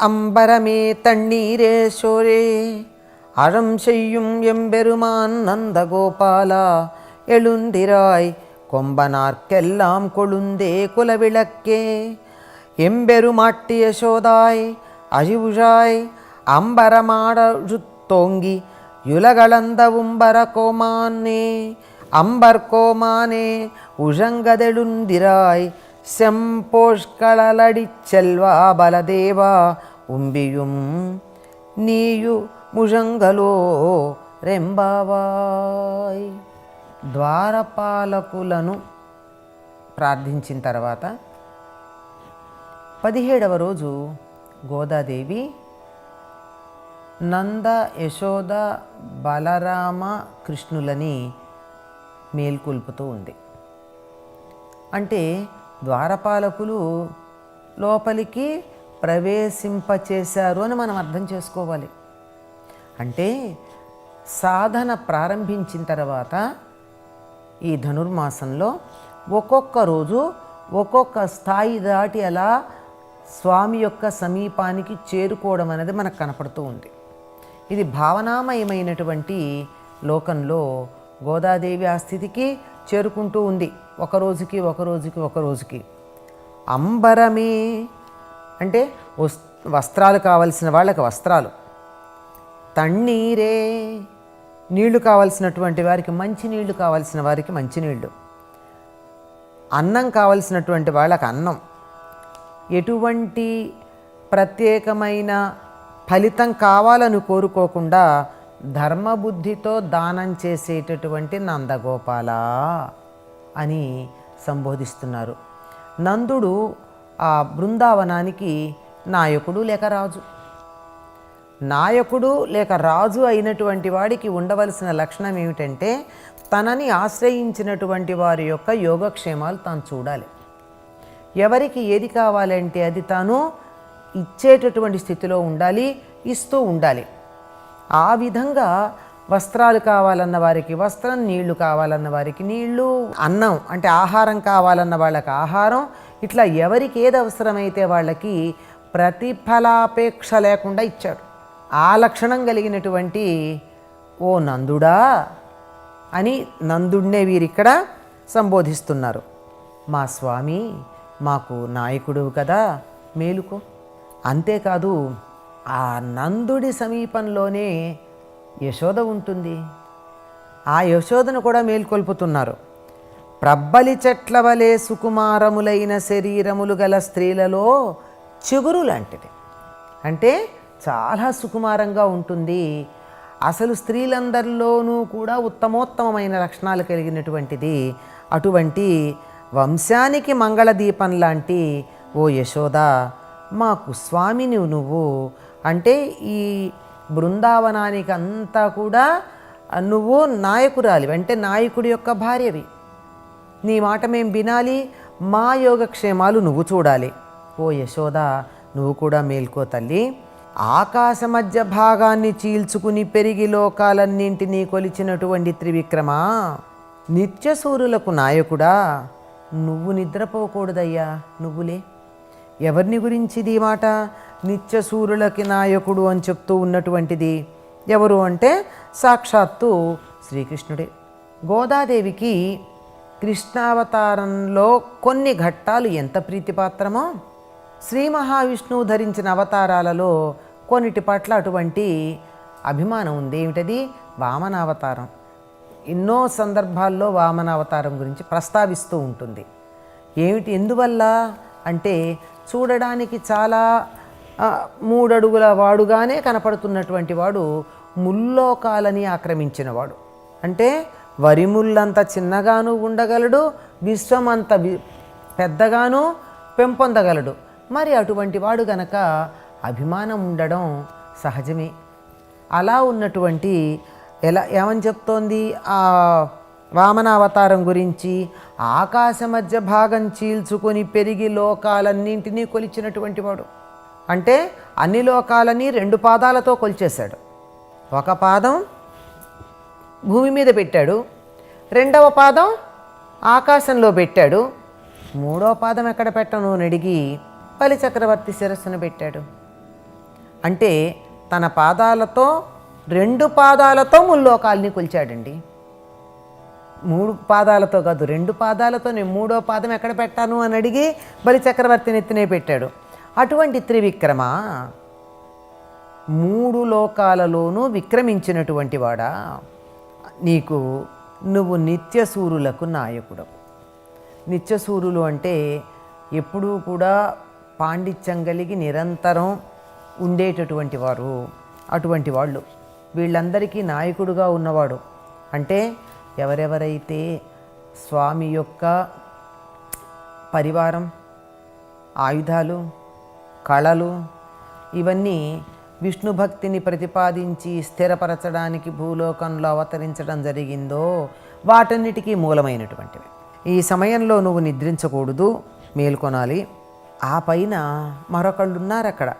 அம்பரமே தண்ணீரே சோரே. அறம் செய்யும் எம்பெருமான் நந்தகோபாலா எழுந்திராய். கொம்பனார்க்கெல்லாம் கொழுந்தே குலவிளக்கே. எம்பெருமாட்டிய சோதாய் அழிவுழாய். அம்பரமாடழுத்தோங்கி யுலகளந்த உம்பர கோமானே. அம்பர் கோமானே உழங்கதெழுந்திராய். செம்போஷ்களலடிச் செல்வா பலதேவா உம்பியும் నీయు ముజంగలో రెంబావాయ్ ద్వారపాలకులను ప్రార్థించిన తర్వాత పదిహేడవ రోజు గోదాదేవి నంద యశోద బలరామ కృష్ణులని మేల్కొల్పుతూ ఉంది అంటే ద్వారపాలకులు లోపలికి ప్రవేశింపచేశారు అని మనం అర్థం చేసుకోవాలి. అంటే సాధన ప్రారంభించిన తర్వాత ఈ ధనుర్మాసంలో ఒక్కొక్క రోజు ఒక్కొక్క స్థాయి దాటి అలా స్వామి యొక్క సమీపానికి చేరుకోవడం అనేది మనకు కనపడుతూ ఉంది. ఇది భావనామయమైనటువంటి లోకంలో గోదాదేవి ఆ స్థితికి చేరుకుంటూ ఉంది. ఒక రోజుకి ఒక రోజుకి ఒక రోజుకి. అంబరమే అంటే వస్ వస్త్రాలు కావలసిన వాళ్ళకి వస్త్రాలు. తన్నీరే నీళ్ళు కావలసినటువంటి వారికి మంచి నీళ్ళు కావలసిన వారికి మంచినీళ్ళు అన్నం కావలసినటువంటి వాళ్ళకి అన్నం. ఎటువంటి ప్రత్యేకమైన ఫలితం కావాలని కోరుకోకుండా ధర్మబుద్ధితో దానం చేసేటటువంటి నందగోపాల అని సంబోధిస్తున్నారు. నందుడు ఆ బృందావనానికి నాయకుడు లేక రాజు. నాయకుడు లేక రాజు అయినటువంటి వాడికి ఉండవలసిన లక్షణం ఏమిటంటే తనని ఆశ్రయించినటువంటి వారి యొక్క యోగక్షేమాలు తాను చూడాలి. ఎవరికి ఏది కావాలంటే అది తాను ఇచ్చేటటువంటి స్థితిలో ఉండాలి ఇస్తూ ఉండాలి. ఆ విధంగా వస్త్రాలు కావాలన్న వారికి వస్త్రం నీళ్ళు కావాలన్న వారికి నీళ్ళు అన్నం అంటే ఆహారం కావాలన్న వాళ్ళకి ఆహారం. ఇట్లా ఎవరికి ఏది అవసరమైతే వాళ్ళకి ప్రతిఫలాపేక్ష లేకుండా ఇచ్చాడు. ఆ లక్షణం కలిగినటువంటి ఓ నందుడా అని నందుడినే వీరిక్కడ సంబోధిస్తున్నారు. మా స్వామి మాకు నాయకుడు కదా మేలుకో. అంతేకాదు ఆ నందుడి సమీపంలోనే యశోద ఉంటుంది. ఆ యశోదను కూడా మేల్కొల్పుతున్నారు. ప్రబ్బలి చెట్ల వలె సుకుమారములైన శరీరములు గల స్త్రీలలో చిగురు లాంటిది. అంటే చాలా సుకుమారంగా ఉంటుంది. అసలు స్త్రీలందరిలోనూ కూడా ఉత్తమోత్తమమైన లక్షణాలు కలిగినటువంటిది అటువంటి వంశానికి మంగళదీపం లాంటి ఓ యశోద మాకు స్వామిని నువ్వు అంటే ఈ బృందావనానికి అంతా కూడా నువ్వు నాయకురాలి అంటే నాయకుడి యొక్క భార్యవి. నీ మాట మేం వినాలి మా యోగక్షేమాలు నువ్వు చూడాలి. ఓ యశోద నువ్వు కూడా మేల్కో తల్లి. ఆకాశ మధ్య భాగాన్ని చీల్చుకుని పెరిగి లోకాలన్నింటినీ కొలిచినటువంటి త్రివిక్రమ నిత్యసూరులకు నాయకుడా. నువ్వు నిద్రపోకూడదయ్యా నువ్వులే. ఎవరిని గురించిది మాట? నిత్యసూరులకి నాయకుడు అని చెప్తూ ఉన్నటువంటిది ఎవరు అంటే సాక్షాత్తు శ్రీకృష్ణుడే. గోదాదేవికి కృష్ణావతారంలో కొన్ని ఘట్టాలు ఎంత ప్రీతిపాత్రమో శ్రీ మహావిష్ణువు ధరించిన అవతారాలలో కొన్నిటి పట్ల అటువంటి అభిమానం ఉంది. ఏమిటది? వామనావతారం. ఎన్నో సందర్భాల్లో వామనావతారం గురించి ప్రస్తావిస్తూ ఉంటుంది. ఏమిటి? ఎందువల్ల? అంటే చూడడానికి చాలా మూడడుగుల వాడుగానే కనపడుతున్నటువంటి వాడు ముల్లోకాలని ఆక్రమించినవాడు. అంటే వరిముళ్ళంత చిన్నగాను ఉండగలడు విశ్వం అంత వి- పెద్దగాను పెంపొందగలడు. మరి అటువంటి వాడు గనక అభిమానం ఉండడం సహజమే. అలా ఉన్నటువంటి ఎలా ఏమని చెప్తోంది? ఆ వామనావతారం గురించి ఆకాశ మధ్య భాగం చీల్చుకొని పెరిగి లోకాలన్నింటినీ కొలిచినటువంటి వాడు. అంటే అన్ని లోకాలని రెండు పాదాలతో కొలిచేశాడు. ఒక పాదం భూమి మీద పెట్టాడు. రెండవ పాదం ఆకాశంలో పెట్టాడు. మూడో పాదం ఎక్కడ పెట్టను అని అడిగి బలి చక్రవర్తి శిరస్సును పెట్టాడు. అంటే తన పాదాలతో రెండు పాదాలతో ముల్లోకాల్ని కొలిచాడండి. మూడు పాదాలతో కాదు రెండు పాదాలతో నేను మూడో పాదం ఎక్కడ పెట్టాను అని అడిగి బలి చక్రవర్తిని ఎత్తినే పెట్టాడు. అటువంటి త్రివిక్రమ మూడు లోకాలలోనూ విక్రమించినటువంటి వాడా? నీకు నువ్వు నిత్యసూరులకు నాయకుడు నిత్యసూరులు అంటే ఎప్పుడూ కూడా పాండిత్యం కలిగి నిరంతరం ఉండేటటువంటి వారు అటువంటి వాళ్ళు. వీళ్ళందరికీ నాయకుడుగా ఉన్నవాడు అంటే ఎవరెవరైతే స్వామి యొక్క పరివారం ఆయుధాలు కళలు ఇవన్నీ విష్ణు భక్తిని ప్రతిపాదించి స్థిరపరచడానికి భూలోకంలో అవతరించడం జరిగిందో వాటన్నిటికీ మూలమైనటువంటివి. ఈ సమయంలో నువ్వు నిద్రించకూడదు మేల్కొనాలి. ఆ పైన మరొకళ్ళున్నారు అక్కడ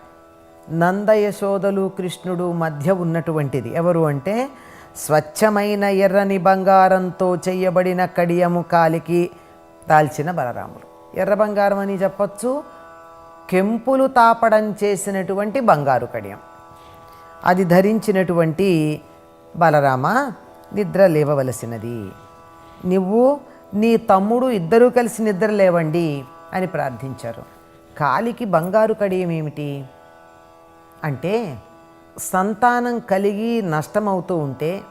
నందయశోదలు కృష్ణుడు మధ్య ఉన్నటువంటిది. ఎవరు అంటే స్వచ్ఛమైన ఎర్రని బంగారంతో చేయబడిన కడియము కాలికి దాల్చిన బలరాములు. ఎర్ర బంగారం అని చెప్పచ్చు కెంపులు తాపడం చేసినటువంటి బంగారు కడియం. అది ధరించినటువంటి బలరామ నిద్ర లేవవలసినది. నువ్వు నీ తమ్ముడు ఇద్దరూ కలిసి నిద్ర లేవండి అని ప్రార్థించారు. కాలికి బంగారు కడియం ఏమిటి? అంటే సంతానం కలిగి నష్టమవుతూ ఉంటే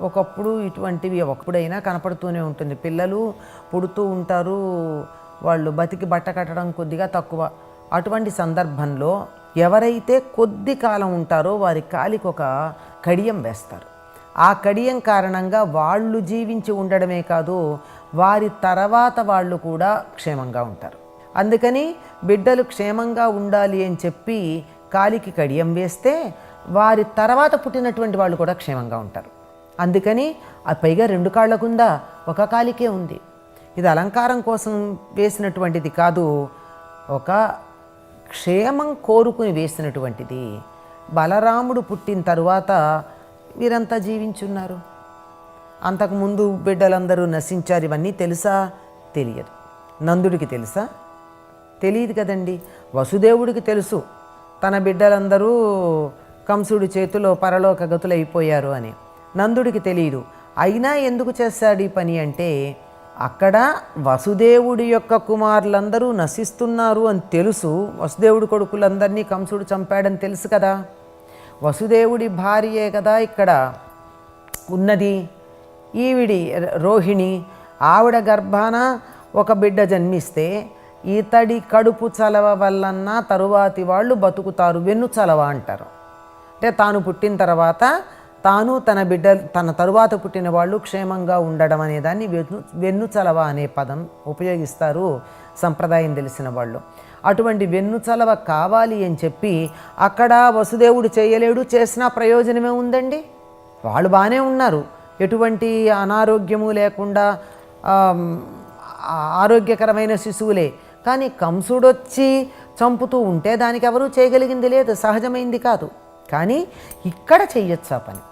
ఒకప్పుడు ఇటువంటివి ఒకప్పుడైనా కనపడుతూనే ఉంటుంది. పిల్లలు పుడుతూ ఉంటారు వాళ్ళు బతికి బట్ట కట్టడం కొద్దిగా తక్కువ. అటువంటి సందర్భంలో ఎవరైతే కొద్ది కాలం ఉంటారో వారి కాలికి ఒక కడియం వేస్తారు. ఆ కడియం కారణంగా వాళ్ళు జీవించి ఉండడమే కాదు వారి తర్వాత వాళ్ళు కూడా క్షేమంగా ఉంటారు. అందుకని బిడ్డలు క్షేమంగా ఉండాలి అని చెప్పి కాలికి కడియం వేస్తే వారి తర్వాత పుట్టినటువంటి వాళ్ళు కూడా క్షేమంగా ఉంటారు. అందుకని ఆ పైగా రెండు కాళ్ళకుందా ఒక కాలికే ఉంది. ఇది అలంకారం కోసం వేసినటువంటిది కాదు ఒక క్షేమం కోరుకుని వేసినటువంటిది బలరాముడు పుట్టిన తరువాత వీరంతా జీవించున్నారు. అంతకుముందు బిడ్డలందరూ నశించారు ఇవన్నీ తెలుసా? తెలియదు. నందుడికి తెలుసా? తెలియదు కదండి. వసుదేవుడికి తెలుసు. తన బిడ్డలందరూ కంసుడి చేతిలో పరలోక గతులైపోయారు అని. నందుడికి తెలియదు అయినా ఎందుకు చేస్తాడు ఈ పని అంటే అక్కడ వసుదేవుడి యొక్క కుమారులందరూ నశిస్తున్నారు అని తెలుసు. వసుదేవుడి కొడుకులందరినీ కంసుడు చంపాడని తెలుసు కదా. వసుదేవుడి భార్యే కదా ఇక్కడ ఉన్నది. ఈవిడి రోహిణి ఆవిడ గర్భాన ఒక బిడ్డ జన్మిస్తే ఇతడి కడుపు చలవ వల్లన్న తరువాతి వాళ్ళు బతుకుతారు. వెన్ను చలవ అంటారు. అంటే తాను పుట్టిన తర్వాత తాను తన బిడ్డ తన తరువాత పుట్టిన వాళ్ళు క్షేమంగా ఉండడం అనే దాన్ని వెన్ను వెన్ను చలవ అనే పదం ఉపయోగిస్తారు సంప్రదాయం తెలిసిన వాళ్ళు. అటువంటి వెన్ను చలవ కావాలి అని చెప్పి అక్కడ వసుదేవుడు చేయలేడు చేసినా ప్రయోజనమే ఉందండి? వాళ్ళు బాగానే ఉన్నారు. ఎటువంటి అనారోగ్యము లేకుండా ఆరోగ్యకరమైన శిశువులే. కానీ కంసుడొచ్చి చంపుతూ ఉంటే దానికి ఎవరూ చేయగలిగింది లేదు. సహజమైంది కాదు. కానీ ఇక్కడ చెయ్యొచ్చు ఆ పని?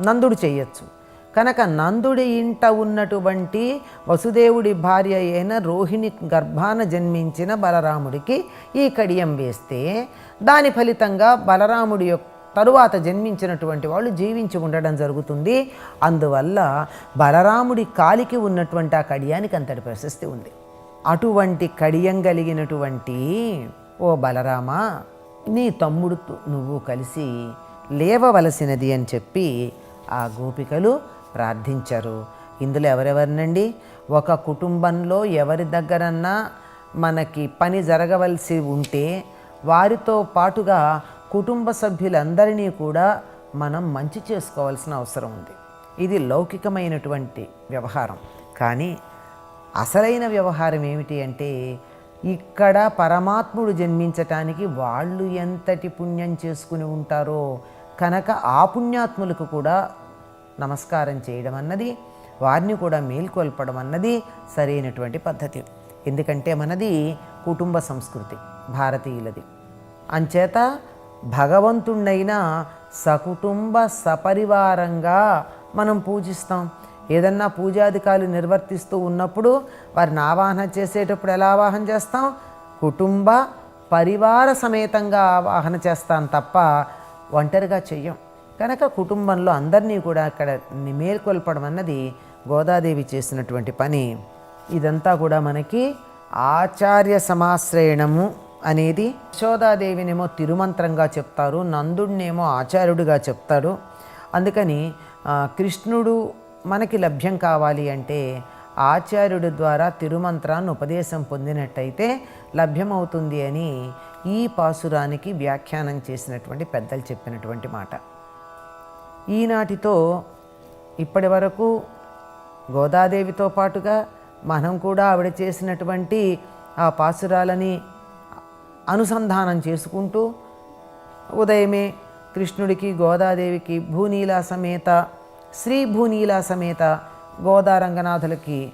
నందుడు చేయొచ్చు. కనుక నందుడి ఇంట ఉన్నటువంటి వసుదేవుడి భార్య అయిన రోహిణి గర్భాన జన్మించిన బలరాముడికి ఈ కడియం వేస్తే దాని ఫలితంగా బలరాముడి యొక్క తరువాత జన్మించినటువంటి వాళ్ళు జీవించి ఉండడం జరుగుతుంది. అందువల్ల బలరాముడి కాలికి ఉన్నటువంటి ఆ కడియానికి అంతటి ప్రశస్తి ఉంది. అటువంటి కడియం కలిగినటువంటి ఓ బలరామ నీ తమ్ముడు నువ్వు కలిసి లేవవలసినది అని చెప్పి ఆ గోపికలు ప్రార్థించారు. ఇందులో ఎవరెవరినండి? ఒక కుటుంబంలో ఎవరి దగ్గరన్నా మనకి పని జరగవలసి ఉంటే వారితో పాటుగా కుటుంబ సభ్యులందరినీ కూడా మనం మంచి చేసుకోవాల్సిన అవసరం ఉంది. ఇది లౌకికమైనటువంటి వ్యవహారం. కానీ అసలైన వ్యవహారం ఏమిటి అంటే ఇక్కడ పరమాత్ముడు జన్మించటానికి వాళ్ళు ఎంతటి పుణ్యం చేసుకుని ఉంటారో కనుక ఆ పుణ్యాత్ములకు కూడా నమస్కారం చేయడం అన్నది వారిని కూడా మేల్కొల్పడం అన్నది సరైనటువంటి పద్ధతి. ఎందుకంటే మనది కుటుంబ సంస్కృతి భారతీయులది. అంచేత భగవంతుణ్ణైనా సకుటుంబ సపరివారంగా మనం పూజిస్తాం. ఏదన్నా పూజాధికారులు నిర్వర్తిస్తూ ఉన్నప్పుడు వారిని ఆవాహన చేసేటప్పుడు ఎలా ఆవాహన చేస్తాం? కుటుంబ పరివార సమేతంగా ఆవాహన చేస్తాం తప్ప ఒంటరిగా చెయ్యం. కనుక కుటుంబంలో అందరినీ కూడా అక్కడ మేల్కొల్పడం అన్నది గోదాదేవి చేసినటువంటి పని. ఇదంతా కూడా మనకి ఆచార్య సమాశ్రయణము అనేది యశోదాదేవినేమో తిరుమంత్రంగా చెప్తారు నందుడినేమో ఆచార్యుడిగా చెప్తాడు అందుకని కృష్ణుడు మనకి లభ్యం కావాలి అంటే ఆచార్యుడి ద్వారా తిరుమంత్రాన్ని ఉపదేశం పొందినట్టయితే లభ్యమవుతుంది అని ఈ పాసురానికి వ్యాఖ్యానం చేసినటువంటి పెద్దలు చెప్పినటువంటి మాట. ఈనాటితో ఇప్పటి వరకు గోదాదేవితో పాటుగా మనం కూడా ఆవిడ చేసినటువంటి ఆ పాసురాలని అనుసంధానం చేసుకుంటూ ఉదయమే కృష్ణుడికి గోదాదేవికి భూనీలా సమేత శ్రీ భూనీలా సమేత గోదా రంగనాథులకి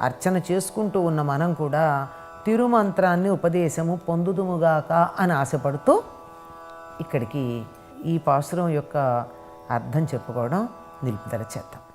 అర్చన చేసుకుంటూ ఉన్న మనం కూడా తిరుమంత్రాన్ని ఉపదేశము పొందుదుముగాక అని ఆశపడుతూ ఇక్కడికి ఈ పాశురం యొక్క అర్థం చెప్పుకోవడం నిలుపుదల చేద్దాం.